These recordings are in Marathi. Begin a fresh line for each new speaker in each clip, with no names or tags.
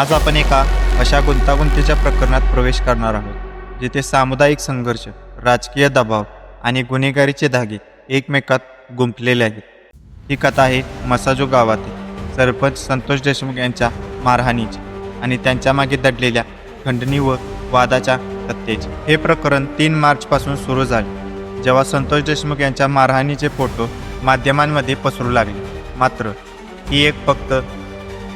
आज आपण एका अशा गुंतागुंतीच्या प्रकरणात प्रवेश करणार आहोत जिथे सामुदायिक संघर्ष राजकीय दबाव आणि गुन्हेगारीचे धागे एकमेकात गुंफलेले आहेत. ही कथा आहे मसाजो गावातील सरपंच संतोष देशमुख यांच्या मारहाणीची आणि त्यांच्या मागे दडलेल्या खंडणी व वादाच्या हत्येची हे प्रकरण तीन मार्चपासून सुरू झाले जेव्हा संतोष देशमुख यांच्या मारहाणीचे फोटो माध्यमांमध्ये पसरू लागले. मात्र ही एक फक्त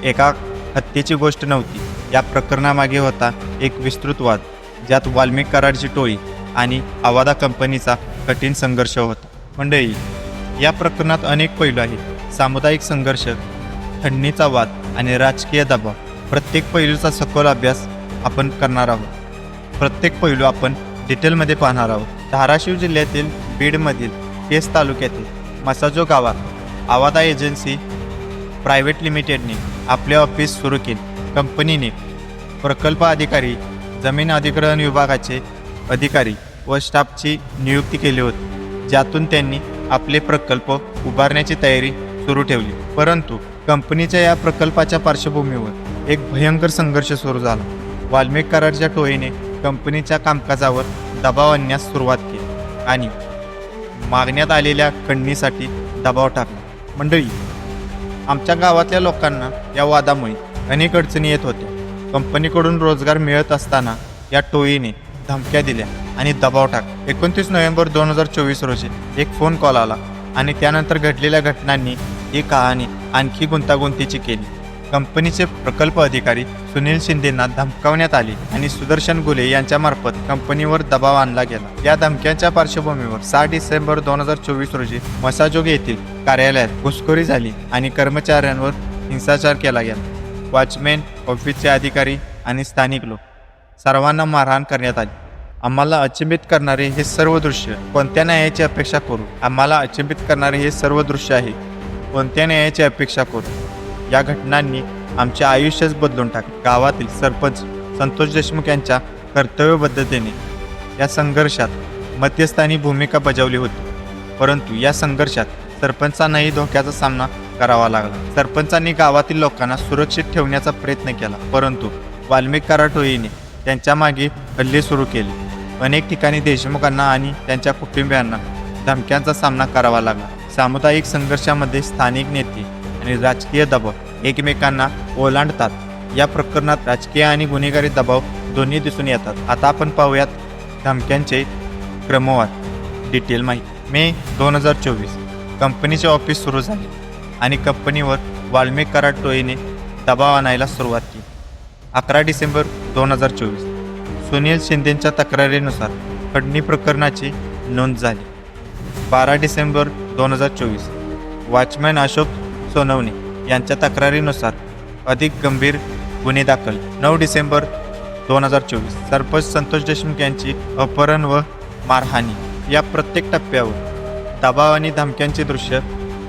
एका हत्येची गोष्ट नव्हती. या प्रकरणामागे होता एक विस्तृत वाद ज्यात वाल्मिक कराडची टोळी आणि आवादा कंपनीचा कठीण संघर्ष होता. मंडळी या प्रकरणात अनेक पैलू आहेत. सामुदायिक संघर्ष थंडीचा वाद आणि राजकीय दबाव प्रत्येक पैलूचा सखोल अभ्यास आपण करणार आहोत. प्रत्येक पैलू आपण डिटेलमध्ये पाहणार आहोत. धाराशिव जिल्ह्यातील बीडमधील केस तालुक्यातील मसाजो गावात आवादा एजन्सी प्रायव्हेट लिमिटेडने आपले ऑफिस सुरू केले. कंपनीने प्रकल्प अधिकारी जमीन अधिग्रहण विभागाचे अधिकारी व स्टाफची नियुक्ती केली होती. ज्यातून त्यांनी आपले प्रकल्प उभारण्याची तयारी सुरू ठेवली. परंतु कंपनीच्या या प्रकल्पाच्या पार्श्वभूमीवर एक भयंकर संघर्ष सुरू झाला. वाल्मिकरारच्या टोळीने कंपनीच्या कामकाजावर दबाव आणण्यास सुरुवात केली आणि मागण्यात आलेल्या खंडणीसाठी दबाव टाकला. मंडळी आमच्या गावातल्या लोकांना या वादामुळे अनेक अडचणी येत होत्या. कंपनीकडून रोजगार मिळत असताना या टोळीने धमक्या दिल्या आणि दबाव टाक एकोणतीस नोव्हेंबर दोन हजार चोवीस रोजी एक फोन कॉल आला आणि त्यानंतर घडलेल्या घटनांनी ही कहाणी आणखी गुंतागुंतीची केली. कंपनीचे प्रकल्प अधिकारी सुनील शिंदेंना धमकावण्यात आले आणि सुदर्शन गुले यांच्यामार्फत कंपनीवर दबाव आणला गेला. या धमक्यांच्या पार्श्वभूमीवर सहा डिसेंबर दोन हजार चोवीस रोजी मसाजोग येथील कार्यालयात घुसखोरी झाली आणि कर्मचाऱ्यांवर हिंसाचार केला गेला. वॉचमॅन ऑफिसचे अधिकारी आणि स्थानिक लोक सर्वांना मारहाण करण्यात आली. आम्हाला अचंबित करणारे हे सर्व दृश्य कोणत्या न्यायाची अपेक्षा करू? आम्हाला अचंबित करणारे हे सर्व दृश्य आहे. कोणत्या न्यायाची अपेक्षा करू? या घटनांनी आमचे आयुष्यच बदलून टाकले. गावातील सरपंच संतोष देशमुख यांच्या कर्तव्यबद्धतेने या संघर्षात मध्यस्थानी भूमिका बजावली होती. परंतु या संघर्षात सरपंचांनाही धोक्याचा सामना करावा लागला. सरपंचांनी गावातील लोकांना सुरक्षित ठेवण्याचा प्रयत्न केला. परंतु वाल्मिक कराटोळीने त्यांच्या मागे हल्ले सुरू केले. अनेक ठिकाणी देशमुखांना आणि त्यांच्या कुटुंबियांना धमक्यांचा सामना करावा लागला. सामुदायिक संघर्षामध्ये स्थानिक नेते आणि राजकीय दबाव एकमेकांना ओलांडतात. या प्रकरणात राजकीय आणि गुन्हेगारी दबाव दोन्ही दिसून येतात. आता आपण पाहूयात धमक्यांचे क्रमवार. डिटेल माहिती. मे दोन हजार चोवीस. कंपनीचे ऑफिस सुरू झाले आणि कंपनीवर वाल्मिक कराटोईने दबाव आणायला सुरुवात केली. अकरा डिसेंबर दोन हजार चोवीस. सुनील शिंदेंच्या तक्रारीनुसार खडणी प्रकरणाची नोंद झाली. बारा डिसेंबर दोन हजार चोवीस. वॉचमॅन अशोक सोनवणे यांच्या तक्रारीनुसार अधिक गंभीर गुन्हे दाखल. नऊ डिसेंबर दोन हजार चोवीस सरपंच संतोष देशमुख यांची अपहरण व मारहाणी. या प्रत्येक टप्प्यावर दबाव आणि धमक्यांचे दृश्य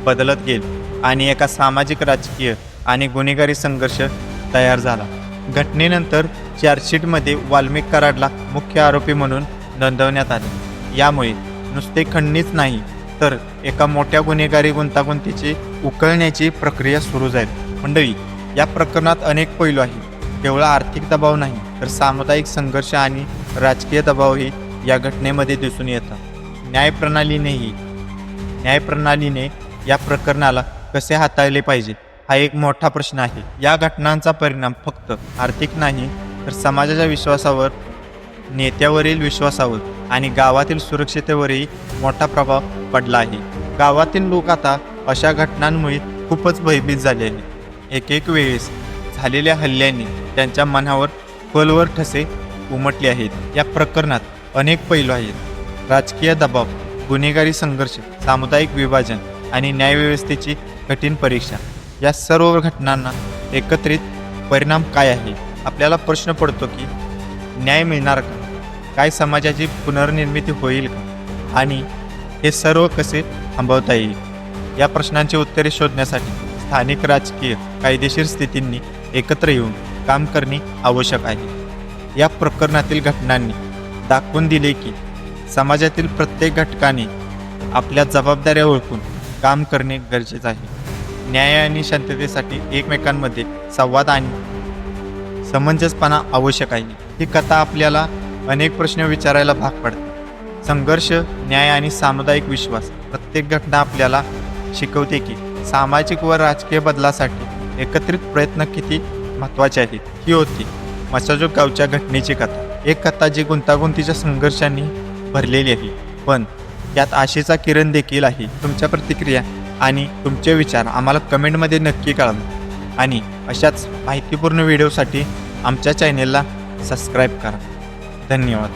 बदलत गेले आणि एका सामाजिक राजकीय आणि गुन्हेगारी संघर्ष तयार झाला. घटनेनंतर चार्जशीटमध्ये वाल्मिक कराडला मुख्य आरोपी म्हणून नोंदवण्यात आले. यामुळे नुसते खंडणीच नाही तर एका मोठ्या गुन्हेगारी गुंतागुंतीची उकळण्याची प्रक्रिया सुरू जाईल. मंडळी या प्रकरणात अनेक पैलू आहेत. केवळ आर्थिक दबाव नाही तर सामुदायिक संघर्ष आणि राजकीय दबावही या घटनेमध्ये दिसून येतात. न्यायप्रणालीनेही न्यायप्रणालीने या प्रकरणाला कसे हाताळले पाहिजे हा एक मोठा प्रश्न आहे. या घटनांचा परिणाम फक्त आर्थिक नाही तर समाजाच्या विश्वासावर नेत्यावरील विश्वासावर आणि गावातील सुरक्षिततेवरही मोठा प्रभाव पडला आहे गावातील लोक आता अशा घटनांमुळे खूपच भयभीत झाले आहेत. एक एक वेळेस झालेल्या हल्ल्यांनी त्यांच्या मनावर खोलवर ठसे उमटले आहेत. या प्रकरणात अनेक पैलू आहेत. राजकीय दबाव गुन्हेगारी संघर्ष सामुदायिक विभाजन आणि न्यायव्यवस्थेची कठीण परीक्षा या सर्व घटनांना एकत्रित परिणाम काय आहे? आपल्याला प्रश्न पडतो की न्याय मिळणार का? काय समाजाची पुनर्निर्मिती होईल का? आणि हे सर्व कसे थांबवता येईल? या प्रश्नांची उत्तरे शोधण्यासाठी स्थानिक राजकीय कायदेशीर स्थितींनी एकत्र येऊन काम करणे आवश्यक आहे. या प्रकरणातील घटनांनी दाखवून दिले की समाजातील प्रत्येक घटकाने आपल्या जबाबदाऱ्या ओळखून काम करणे गरजेचं आहे. न्याय आणि शांततेसाठी एकमेकांमध्ये संवाद आणि समंजसपणा आवश्यक आहे. ही कथा आपल्याला अनेक प्रश्न विचारायला भाग पडते संघर्ष न्याय आणि सामुदायिक विश्वास प्रत्येक घटना आपल्याला शिकवते की सामाजिक व राजकीय बदलासाठी एकत्रित प्रयत्न किती महत्त्वाचे आहेत ही होती मसाजो गावच्या घटनेची कथा. एक कथा जी गुंतागुंतीच्या संघर्षांनी भरलेली आहे. पण यात आशेचा किरण देखील आहे. तुमच्या प्रतिक्रिया आणि तुमचे विचार आम्हाला कमेंटमध्ये नक्की कळवा. आणि अशाच माहितीपूर्ण व्हिडिओसाठी आमच्या चॅनेलला सबस्क्राईब करा. धन्यवाद.